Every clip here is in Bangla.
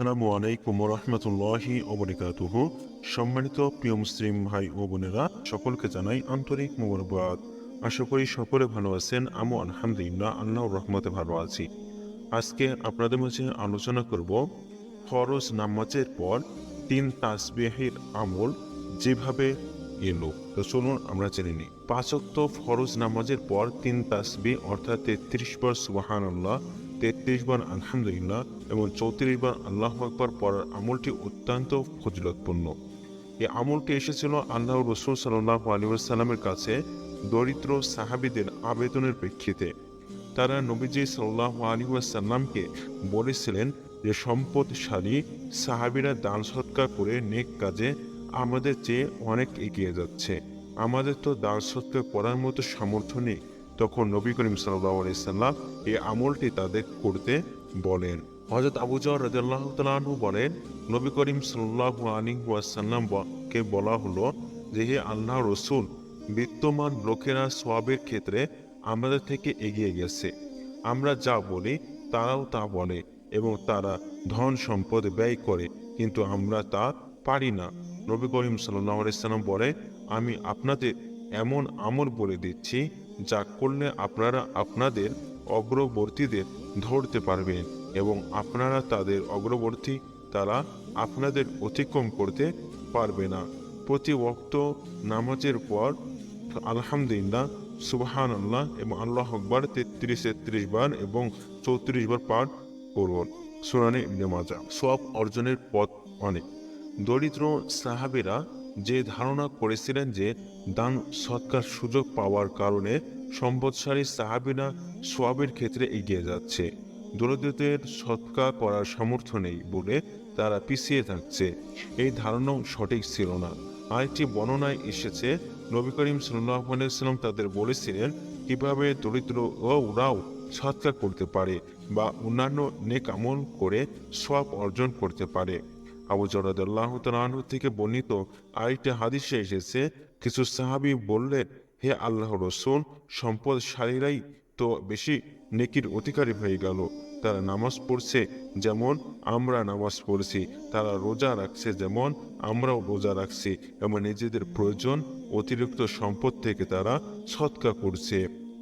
আসসালামু আলাইকুম রহমতুল্লাহি ওবরিকাতুহ। সম্মানিত প্রিয় মুসলিম ভাই ও বোনেরা, সকলকে জানাই আন্তরিক মোবারকবাদ। আশা করি সকলে ভালো আছেন, আমও আলহামদুলিল্লাহ আল্লাহ রহমতে ভালো আছি। আজকে আপনাদের মাঝে আলোচনা করব ফরজ নামাজের পর তিন তাসবিহের আমল যেভাবে এলো। তো চলুন আমরা জেনে নিই। পাঁচক্ত ফরজ নামাজের পর তিন তাসবি অর্থাৎ তেত্রিশ বার সুবাহান আল্লাহ তেত্রিশ বার আলহামদুলিল্লাহ এবং চৌত্রিশ বার আল্লাহ আকবর পড়ার আমলটি অত্যন্ত ফজিলতপূর্ণ। এই আমলটি এসেছিল আল্লাহ রসুল সাল্লাহ আলিউসাল্লামের কাছে দরিদ্র সাহাবিদের আবেদনের প্রেক্ষিতে। তারা নবীজি সাল্লাহ আলিউসাল্লামকে বলেছিলেন যে, সম্পদশালী সাহাবিরা দান সৎকার করে নেক কাজে আমাদের চেয়ে অনেক এগিয়ে যাচ্ছে। আমাদের তো দান সৎকার করার মতো সামর্থ্য নেই। তখন নবী করিম সাল্লাহ আলাইসাল্লাম এই আমলটি তাদের করতে বলেন। হজরত আবু জর রাজাল্লাহ তালু বলেন, নবী করিম সাল্লাহ আলী ওয়াসাল্লাম কে বলা হলো যে, হে আল্লাহ রসুল, বিত্তমান লোকেরা সোয়াবের ক্ষেত্রে আমাদের থেকে এগিয়ে গেছে। আমরা যা বলি তারাও তা বলে এবং তারা ধন সম্পদ ব্যয় করে, কিন্তু আমরা তা পারি না। নবী করিম সাল্লাম বলে আমি আপনাদের এমন আমল বলে দিচ্ছি যা করলে আপনারা আপনাদের অগ্রবর্তীদের ধরতে পারবেন এবং আপনারা তাদের অগ্রবর্তী তারা আপনাদের অতিক্রম করতে পারবে না। প্রতি ওক্ত নামাজের পর আলহামদুলিল্লাহ সুবাহান আল্লাহ এবং আল্লাহ আকবর তেত্রিশ তেত্রিশ বার এবং চৌত্রিশ বার পাঠ করুন। সুরানি ইবনে মাজা সব অর্জনের পথ অনেক। দরিদ্র সাহাবিরা যে ধারণা করেছিলেন যে দান সৎকার সুযোগ পাওয়ার কারণে সম্পদশালী সাহাবিনা সোয়াবের ক্ষেত্রে এগিয়ে যাচ্ছে। দরিদ্রদের সৎকার করার সামর্থ্য নেই বলে তারা পিছিয়ে থাকছে। এই ধারণাও সঠিক ছিল না। আরেকটি বর্ণনায় এসেছে, নবী করিম সাল্লাম তাদের বলেছিলেন, কীভাবে দরিদ্র ও ওরাও সৎকার করতে পারে বা অন্যান্য নেক আমল করে সব অর্জন করতে পারে? আবু জরাদাল্লাহ তালু থেকে বর্ণিত আরেকটি হাদিসে এসেছে, কিছু সাহাবি বললেন, হে আল্লাহ রসুল, সম্পদশালীরাই তো বেশি নেকির অধিকারী হয়ে গেল। তারা নামাজ পড়ছে যেমন আমরা নামাজ পড়ছি, তারা রোজা রাখছে যেমন আমরাও রোজা রাখছি, এবং নিজেদের প্রয়োজন অতিরিক্ত সম্পদ থেকে তারা সৎকা করছে।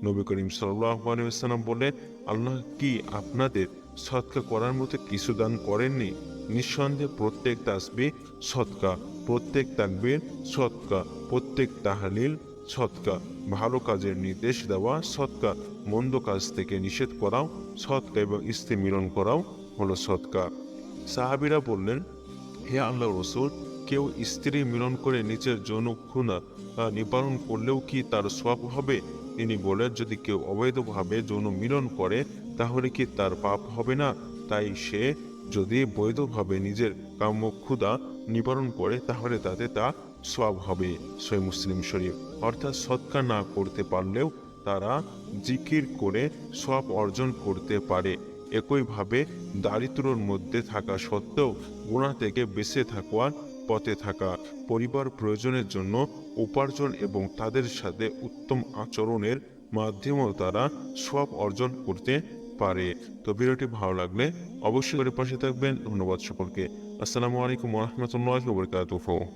নবী করিম সাল্লাহ সাল্লাম বলেন আল্লাহ কি আপনাদের সৎকা করার মতো কিছু দান করেননি। নিঃসন্দেহে প্রত্যেক তাসবি সৎকা, প্রত্যেক তাকবির সৎকা, প্রত্যেক তাহালিল সৎকা। ভালো কাজের নির্দেশ দেওয়া সৎকা, মন্দ কাজ থেকে নিষেধ করাও সৎকা এবং স্ত্রী মিলন করাও হলো সৎকা। সাহাবিরা বললেন, হে আল্লাহ রসুল, কেউ স্ত্রী মিলন করে নিচের যৌন খুনা নিবারণ করলেও কি তার সব হবে? তিনি বলেন, যদি কেউ অবৈধভাবে যৌন মিলন করে তাহলে কি তার পাপ হবে না? তাই সে যদি বৈধভাবে নিজের কাম্য ক্ষুদা নিবারণ করে, তাহলে তাতে তা সব হবে, সই মুসলিম শরীফ। অর্থাৎ সৎকার না করতে পারলেও তারা জিকির করে সব অর্জন করতে পারে। একইভাবে দারিদ্রর মধ্যে থাকা সত্ত্বেও গুণা থেকে বেঁচে থাকার পথে থাকা পরিবার প্রয়োজনের জন্য উপার্জন এবং তাদের সাথে উত্তম আচরণের মাধ্যমেও তারা সব অর্জন করতে পারে। তো ভিডিওটি ভালো লাগলে অবশ্যই করে পাশে থাকবেন। ধন্যবাদ সকলকে। আসসালামু আলাইকুম রহমতুল্লাহ